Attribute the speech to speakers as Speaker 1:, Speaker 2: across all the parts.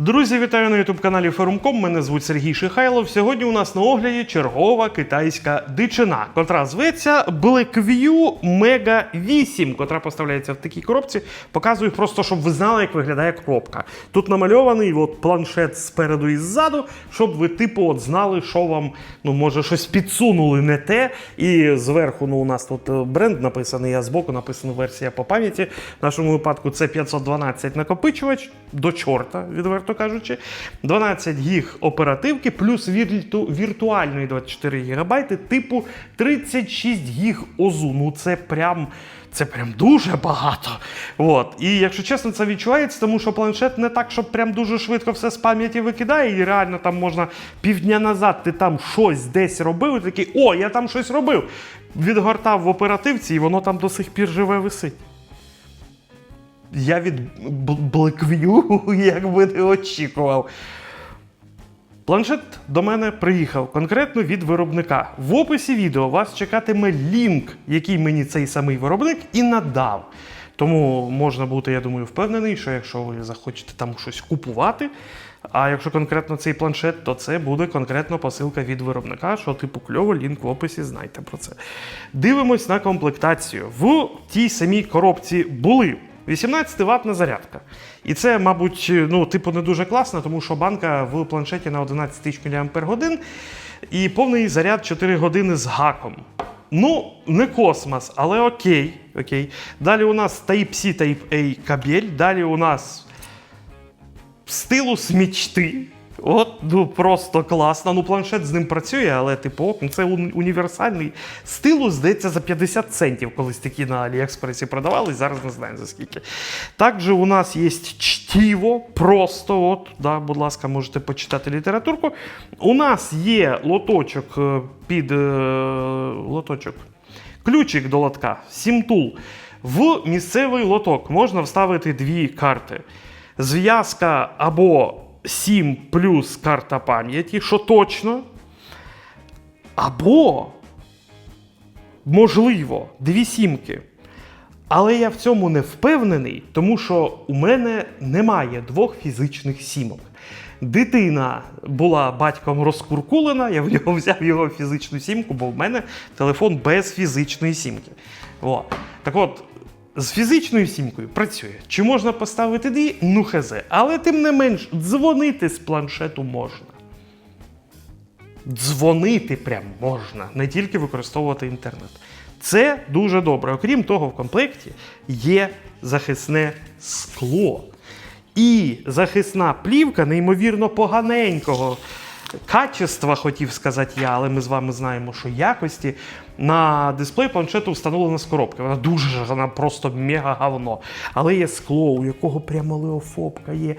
Speaker 1: Друзі, вітаю на ютуб-каналі Форум.ком. Мене звуть Сергій Шихайлов. Сьогодні у нас на огляді чергова китайська дичина, котра зветься Blackview Mega 8, котра поставляється в такій коробці. Показую просто, щоб ви знали, як виглядає коробка. Тут намальований от планшет спереду і ззаду, щоб ви, типу, от знали, що вам, ну, може, щось підсунули не те. І зверху ну, у нас тут е, бренд написаний, а збоку написана версія по пам'яті. В нашому випадку це 512 накопичувач до чорта, відверто кажучи. 12 гіг оперативки, плюс вірту, віртуальної 24 гігабайти, типу 36 гіг ОЗУ. Ну це прям. Це прям дуже багато. От. І якщо чесно, це відчувається, тому що планшет не так, щоб прям дуже швидко все з пам'яті викидає, і реально там можна півдня назад ти там щось десь робив, і такий, о, я там щось робив. Відгортав в оперативці, і воно там до сих пір живе висить. Я від Blackview якби не очікував. Планшет до мене приїхав конкретно від виробника. В описі відео вас чекатиме лінк, який мені цей самий виробник і надав. Тому можна бути, я думаю, впевнений, що якщо ви захочете там щось купувати, а якщо конкретно цей планшет, то це буде конкретно посилка від виробника, що типу кльово, лінк в описі, знайте про це. Дивимось на комплектацію. В тій самій коробці були 18 ватна зарядка. І це, мабуть, ну, типу, не дуже класно, тому що банка в планшеті на 11 тисяч мАч і повний заряд 4 години з гаком. Ну, не космос, але окей. окей. Далі у нас Type-C, Type-A кабель. Далі у нас стилус мічти. От, ну просто класно. Ну, планшет з ним працює, але типу, ну, це універсальний стилус, здається, за 50 центів. Колись такі на Аліекспресі продавали, зараз не знаю за скільки. Також у нас є чтіво, просто, от, да, будь ласка, можете почитати літературку. У нас є лоточок е, під е, лоточок. Ключик до лотка, сімтул. В місцевий лоток можна вставити дві карти. Зв'язка або 7 плюс карта пам'яті, що точно. Або, можливо, дві сімки. Але я в цьому не впевнений, тому що у мене немає двох фізичних сімок. Дитина була батьком розкуркулена, я в нього взяв його фізичну сімку, бо в мене телефон без фізичної сімки. О. Так от, з фізичною сімкою працює. Чи можна поставити дві? Ну хезе. Але тим не менш, дзвонити з планшету можна. Дзвонити прям можна, не тільки використовувати інтернет. Це дуже добре. Окрім того, в комплекті є захисне скло. І захисна плівка неймовірно поганенького качества, хотів сказати я, але ми з вами знаємо, що якості на дисплей планшету встановлена з коробки. Вона дуже вона просто мега говно. Але є скло, у якого прямо леофобка є.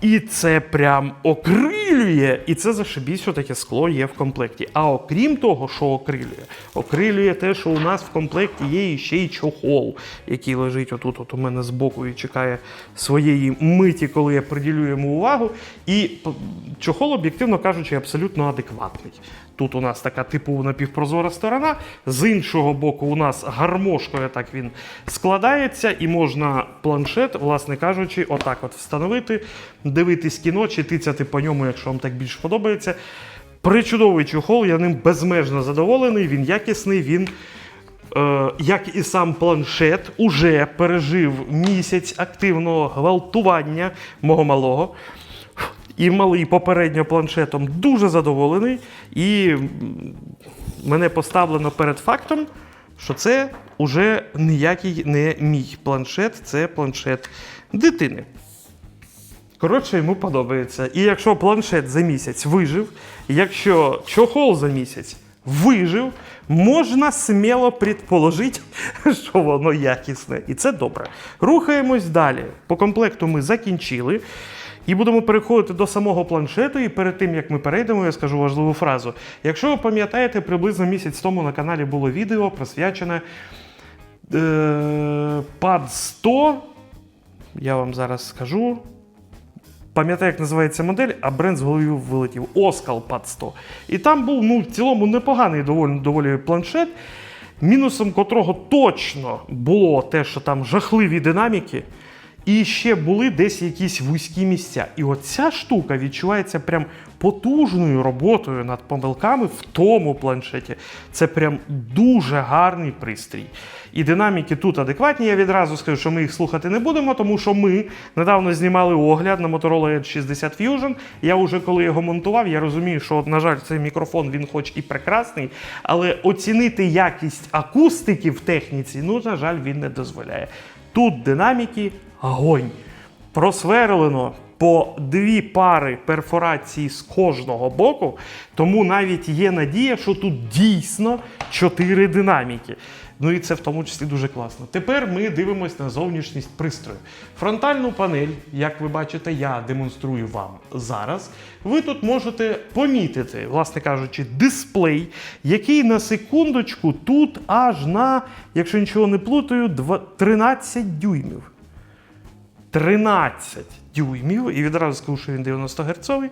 Speaker 1: І це прям окрилює. І це зашибісь, що таке скло є в комплекті. А окрім того, що окрилює, окрилює те, що у нас в комплекті є ще й чохол, який лежить отут, от у мене збоку і чекає своєї миті, коли я приділю йому увагу. І чохол, об'єктивно кажучи, абсолютно адекватний. Тут у нас така типу напівпрозора сторона. З іншого боку, у нас гармошкою так він складається, і можна планшет, власне кажучи, отак от встановити, дивитись кіно чи тицяти по ньому, якщо вам так більш подобається. Причудовий чохол, я ним безмежно задоволений, він якісний, він. Е, як і сам планшет, уже пережив місяць активного гвалтування мого малого. І малий попередньо планшетом дуже задоволений. І мене поставлено перед фактом, що це уже ніякий не мій планшет, це планшет дитини. Коротше, йому подобається. І якщо планшет за місяць вижив, якщо чохол за місяць вижив, можна сміло предположити, що воно якісне. І це добре. Рухаємось далі. По комплекту ми закінчили. І будемо переходити до самого планшету. І перед тим як ми перейдемо, я скажу важливу фразу. Якщо ви пам'ятаєте, приблизно місяць тому на каналі було відео присвячене е, PAD 100. Я вам зараз скажу. Пам'ятаю, як називається модель, а бренд з голови вилетів Оскал Pad 100. І там був ну, в цілому непоганий доволі, доволі планшет, мінусом котрого точно було те, що там жахливі динаміки. І ще були десь якісь вузькі місця. І оця штука відчувається прям потужною роботою над помилками в тому планшеті. Це прям дуже гарний пристрій. І динаміки тут адекватні. Я відразу скажу, що ми їх слухати не будемо, тому що ми недавно знімали огляд на Motorola Edge 60 Fusion. Я вже коли його монтував, я розумію, що, на жаль, цей мікрофон він хоч і прекрасний, але оцінити якість акустики в техніці, ну, на жаль, він не дозволяє. Тут динаміки огонь. Просверлено по дві пари перфорації з кожного боку, тому навіть є надія, що тут дійсно чотири динаміки. Ну і це в тому числі дуже класно. Тепер ми дивимося на зовнішність пристрою. Фронтальну панель, як ви бачите, я демонструю вам зараз. Ви тут можете помітити, власне кажучи, дисплей, який на секундочку тут аж на, якщо нічого не плутаю, два- 13 дюймів. 13 дюймів, і відразу скажу, що він 90 герцовий.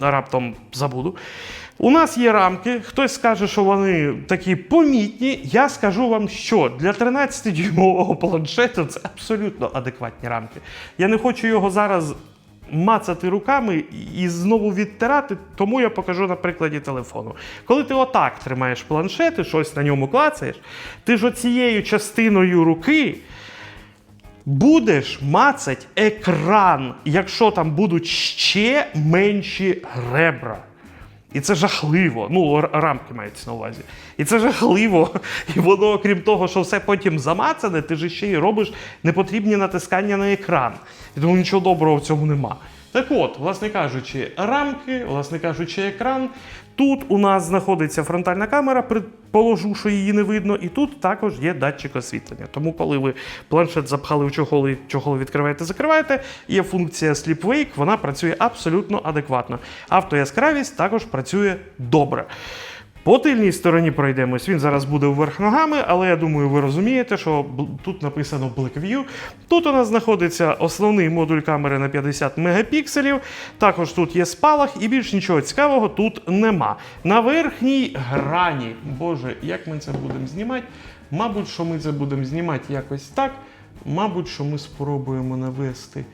Speaker 1: Раптом забуду. У нас є рамки. Хтось скаже, що вони такі помітні. Я скажу вам, що для 13-дюймового планшету це абсолютно адекватні рамки. Я не хочу його зараз мацати руками і знову відтирати, тому я покажу на прикладі телефону. Коли ти отак тримаєш планшет і щось на ньому клацаєш, ти ж оцією частиною руки будеш мацать екран, якщо там будуть ще менші ребра. І це жахливо. Ну, рамки мається на увазі. І це жахливо. І воно, окрім того, що все потім замацане, ти ж ще й робиш непотрібні натискання на екран. І тому нічого доброго в цьому нема. Так от, власне кажучи, рамки, власне кажучи, екран. Тут у нас знаходиться фронтальна камера, предположу, що її не видно, і тут також є датчик освітлення. Тому, коли ви планшет запхали в чохол і чохол відкриваєте, закриваєте, є функція Sleep Wake, вона працює абсолютно адекватно. Автояскравість також працює добре. По тильній стороні пройдемось. Він зараз буде вверх ногами, але я думаю, ви розумієте, що тут написано Blackview. Тут у нас знаходиться основний модуль камери на 50 мегапікселів. Також тут є спалах, і більш нічого цікавого тут нема. На верхній грані, боже, як ми це будемо знімати? Мабуть, що ми це будемо знімати якось так. Мабуть, що ми спробуємо навести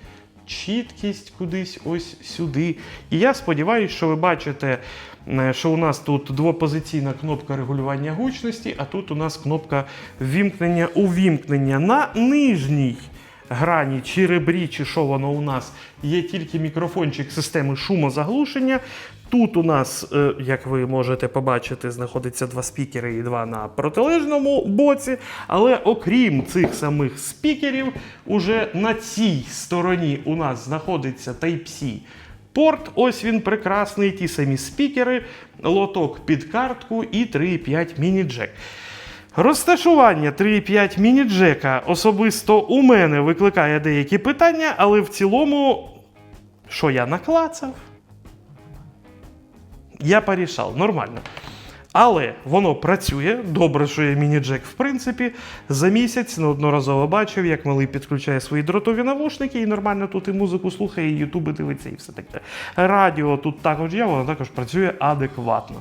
Speaker 1: чіткість кудись ось сюди. І я сподіваюся, що ви бачите, що у нас тут двопозиційна кнопка регулювання гучності, а тут у нас кнопка ввімкнення увімкнення на нижній. Грані чи ребрі, чи що воно у нас є тільки мікрофончик системи шумозаглушення. Тут у нас, е, як ви можете побачити, знаходиться два спікери і два на протилежному боці. Але окрім цих самих спікерів, уже на цій стороні у нас знаходиться Type-C порт. Ось він прекрасний, ті самі спікери, лоток під картку і 3,5 міні-джек. Розташування 3,5 міні-джека особисто у мене викликає деякі питання, але в цілому, що я наклацав? Я порішав, нормально. Але воно працює. Добре, що є міні-джек, в принципі. За місяць неодноразово бачив, як малий підключає свої дротові навушники і нормально тут і музику слухає, і ютуби дивиться, і все таке. Радіо тут також є, воно також працює адекватно.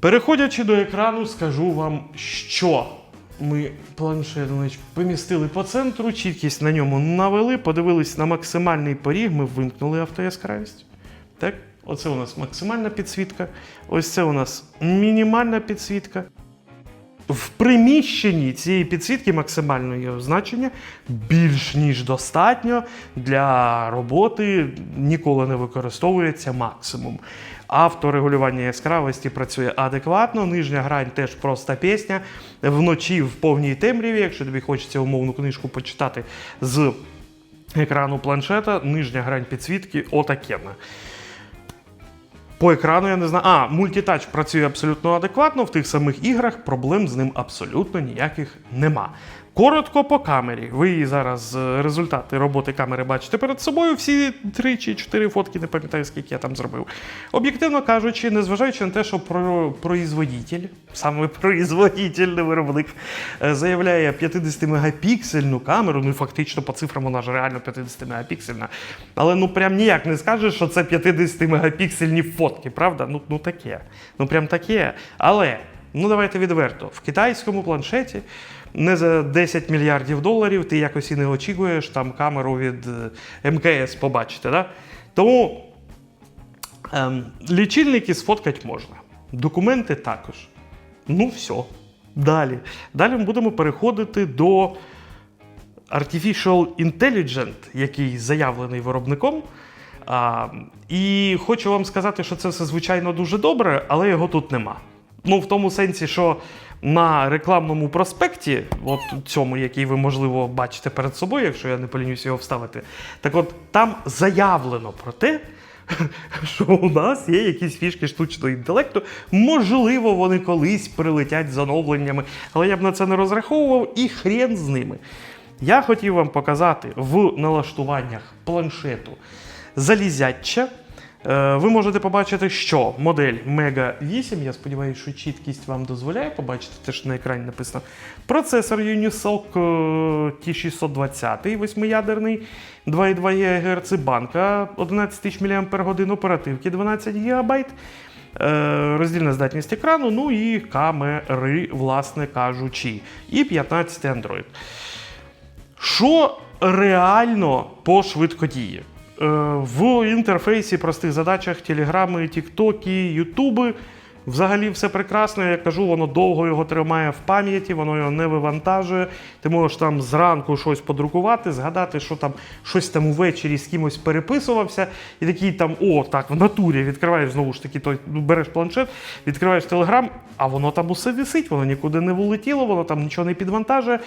Speaker 1: Переходячи до екрану, скажу вам, що ми планшет помістили по центру, чіткість на ньому навели, подивились на максимальний поріг, ми вимкнули автояскравість. Так, оце у нас максимальна підсвітка, ось це у нас мінімальна підсвітка. В приміщенні цієї підсвітки максимального значення більш ніж достатньо для роботи ніколи не використовується максимум. Авторегулювання яскравості працює адекватно, нижня грань теж проста пісня. Вночі в повній темряві, якщо тобі хочеться умовну книжку почитати з екрану планшета, нижня грань підсвітки отакенна. По екрану я не знаю. А, мультитач працює абсолютно адекватно. В тих самих іграх проблем з ним абсолютно ніяких нема. Коротко по камері. Ви зараз е, результати роботи камери бачите перед собою. Всі три чи чотири фотки, не пам'ятаю, скільки я там зробив. Об'єктивно кажучи, незважаючи на те, що про производитель, саме производительний виробник, е, заявляє 50-мегапіксельну камеру, ну фактично по цифрам вона ж реально 50-мегапіксельна. Але ну прям ніяк не скажеш, що це 50-мегапіксельні фотки, правда? Ну, ну таке. Ну прям таке. Але. Ну, давайте відверто. В китайському планшеті не за 10 мільярдів доларів ти якось і не очікуєш там камеру від е, МКС побачити. Да? Тому ем, лічильники сфоткати можна, документи також. Ну, все. Далі. Далі ми будемо переходити до Artificial Intelligent, який заявлений виробником. А, і хочу вам сказати, що це все звичайно дуже добре, але його тут нема. Ну, в тому сенсі, що на рекламному проспекті, от цьому, який ви, можливо, бачите перед собою, якщо я не полінюсь його вставити, так от там заявлено про те, що у нас є якісь фішки штучного інтелекту. Можливо, вони колись прилетять з оновленнями, але я б на це не розраховував і хрен з ними. Я хотів вам показати в налаштуваннях планшету залізяча. Е, Ви можете побачити, що модель Mega 8, я сподіваюся, що чіткість вам дозволяє побачити, те, що на екрані написано. Процесор Unisoc е, T620, 8-ядерний, 2,2 ГГц, банка 11 тисяч мАч, оперативки 12 ГБ, е, роздільна здатність екрану, ну і камери, власне кажучи, і 15 Android. Що реально по швидкодії? Е, В інтерфейсі простих задачах Телеграми, Тіктоки, Ютуби. Взагалі все прекрасно, я кажу, воно довго його тримає в пам'яті, воно його не вивантажує. Ти можеш там зранку щось подрукувати, згадати, що там щось там увечері з кимось переписувався, і такий там, о, так, в натурі відкриваєш знову ж таки, той, ну, береш планшет, відкриваєш телеграм, а воно там усе висить, воно нікуди не вилетіло, воно там нічого не підвантажує.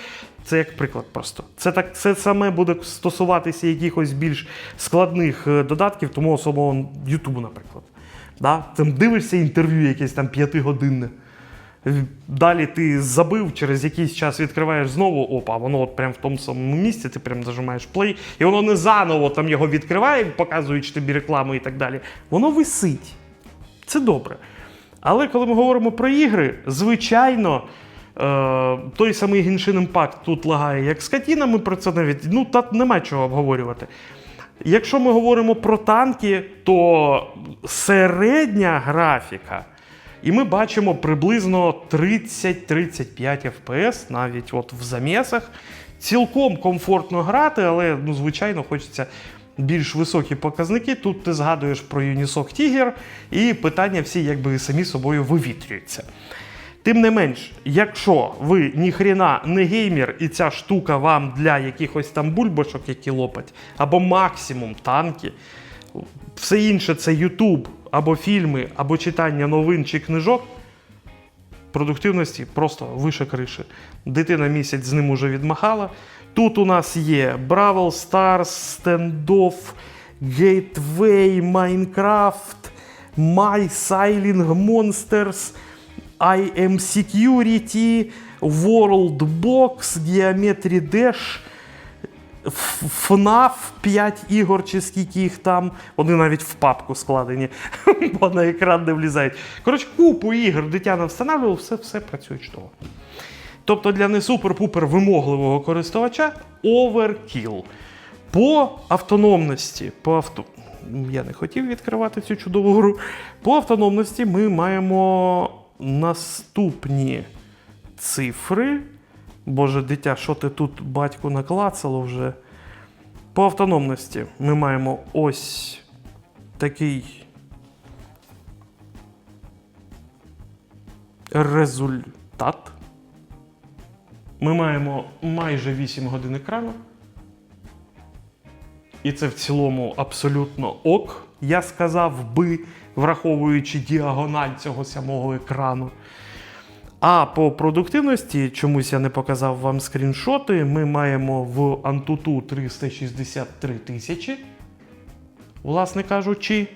Speaker 1: Це як приклад просто. Це так це саме буде стосуватися якихось більш складних е, додатків, тому особливо Ютубу, наприклад. Да? Там дивишся інтерв'ю якесь там п'ятигодинне. Далі ти забив, через якийсь час відкриваєш знову, опа, воно от прямо в тому самому місці, ти прям зажимаєш плей, і воно не заново там його відкриває, показуючи тобі рекламу і так далі. Воно висить. Це добре. Але коли ми говоримо про ігри, звичайно, е, той самий Genshin Impact тут лагає як скотіна, ми про це навіть ну, та нема чого обговорювати. Якщо ми говоримо про танки, то середня графіка, і ми бачимо приблизно 30-35 FPS, навіть от в замісах. Цілком комфортно грати, але ну, звичайно хочеться більш високі показники. Тут ти згадуєш про Unisoc Tiger, і питання всі якби самі собою вивітрюються. Тим не менш, якщо ви ніхрена не геймер, і ця штука вам для якихось там бульбашок, які лопать, або максимум танки, все інше це YouTube, або фільми, або читання новин чи книжок. Продуктивності просто вище криші. Дитина місяць з ним уже відмахала. Тут у нас є Бравл Stars, Standoff, Gateway, Minecraft, My Silent Monsters, I Am Security, World Box, Geometry Dash, FNAF 5 ігор, чи скільки їх там. Вони навіть в папку складені, бо на екран не влізають. Коротше, купу ігор дитя не встановлював, все, все працює чудово. Тобто для не супер-пупер вимогливого користувача оверкіл. По автономності, по авто... я не хотів відкривати цю чудову гру. По автономності ми маємо наступні цифри. Боже, дитя, що ти тут батьку наклацало вже? По автономності ми маємо ось такий результат. Ми маємо майже 8 годин екрану. І це в цілому абсолютно ок, я сказав би, враховуючи діагональ цього самого екрану. А по продуктивності, чомусь я не показав вам скріншоти, ми маємо в Antutu 363 тисячі, власне кажучи.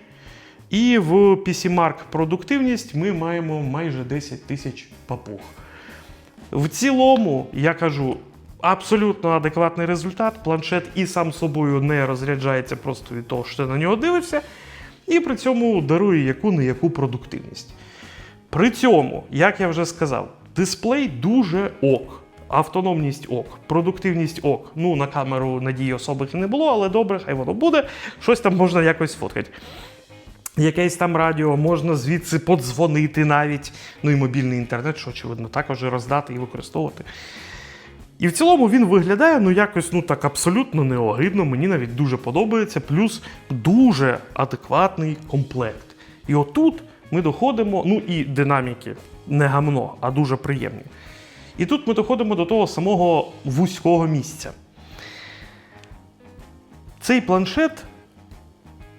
Speaker 1: І в PCMark продуктивність ми маємо майже 10 тисяч папуг. В цілому, я кажу, абсолютно адекватний результат. Планшет і сам собою не розряджається просто від того, що ти на нього дивишся, і при цьому дарує яку не яку продуктивність. При цьому, як я вже сказав, дисплей дуже ок. Автономність ок, продуктивність ок. Ну, на камеру надії особих не було, але добре, хай воно буде. Щось там можна якось фоткати. Якесь там радіо, можна звідси подзвонити навіть. Ну і мобільний інтернет, що очевидно, також роздати і використовувати. І в цілому він виглядає ну якось ну так абсолютно неогидно. Мені навіть дуже подобається. Плюс дуже адекватний комплект. І отут ми доходимо, ну і динаміки не гамно, а дуже приємні. І тут ми доходимо до того самого вузького місця. Цей планшет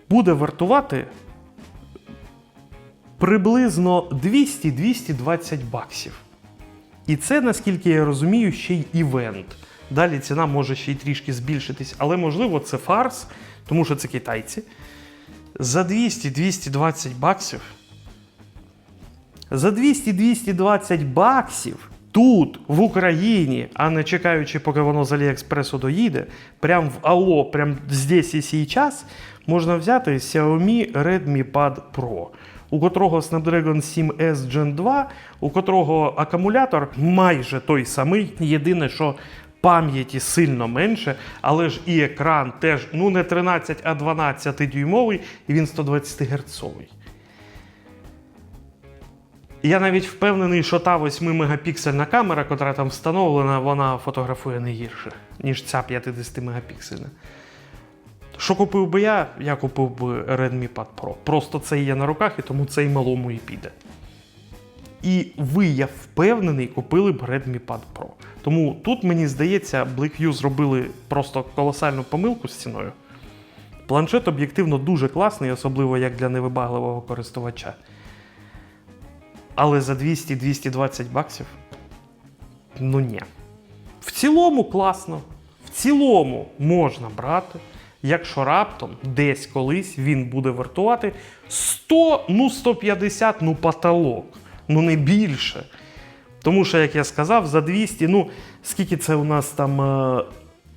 Speaker 1: буде вартувати приблизно 200-220 баксів. І це, наскільки я розумію, ще й івент. Далі ціна може ще й трішки збільшитись, але можливо це фарс, тому що це китайці. За 200-220 баксів. За 200-220 баксів тут, в Україні, а не чекаючи, поки воно з Аліекспресу доїде, прям в АО, прям здесь і сейчас, можна взяти Xiaomi Redmi Pad Pro, у котрого Snapdragon 7S Gen 2, у котрого акумулятор майже той самий. Єдине, що пам'яті сильно менше, але ж і екран теж ну не 13, а 12 дюймовий, і він 120 герцовий. Я навіть впевнений, що та 8-мегапіксельна камера, яка там встановлена, вона фотографує не гірше, ніж ця 50 мегапіксельна. Що купив би я? Я купив би Redmi Pad Pro. Просто це є на руках, і тому цей малому і піде. І ви, я впевнений, купили б Redmi Pad Pro. Тому тут, мені здається, BlackView зробили просто колосальну помилку з ціною. Планшет об'єктивно дуже класний, особливо як для невибагливого користувача. Але за 200-220 баксів. Ну ні. В цілому класно. В цілому можна брати. Якщо раптом десь колись він буде вартувати 100, ну 150, ну потолок, ну не більше. Тому що, як я сказав, за 200, ну скільки це у нас там е,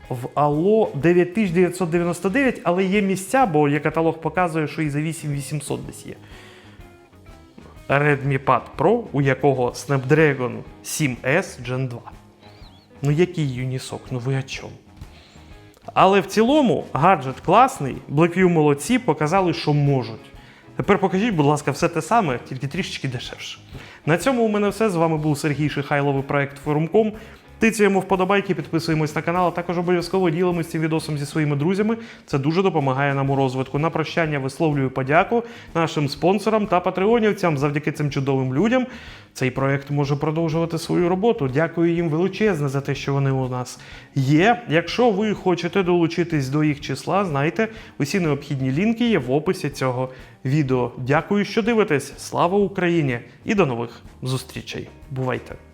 Speaker 1: в АЛО 9999, але є місця, бо є каталог показує, що і за 8800 десь є. Redmi Pad Pro, у якого Snapdragon 7S Gen 2. Ну який юнісок, ну ви о чому? Але в цілому гаджет класний, BlackView молодці, показали, що можуть. Тепер покажіть, будь ласка, все те саме, тільки трішечки дешевше. На цьому у мене все. З вами був Сергій Шихайловий проект Форум.ком. Тицюємо вподобайки, підписуємось на канал, а також обов'язково ділимось цим відосом зі своїми друзями. Це дуже допомагає нам у розвитку. На прощання висловлюю подяку нашим спонсорам та патреонівцям. Завдяки цим чудовим людям цей проект може продовжувати свою роботу. Дякую їм величезне за те, що вони у нас є. Якщо ви хочете долучитись до їх числа, знайте, усі необхідні лінки є в описі цього відео. Дякую, що дивитесь. Слава Україні! І до нових зустрічей. Бувайте!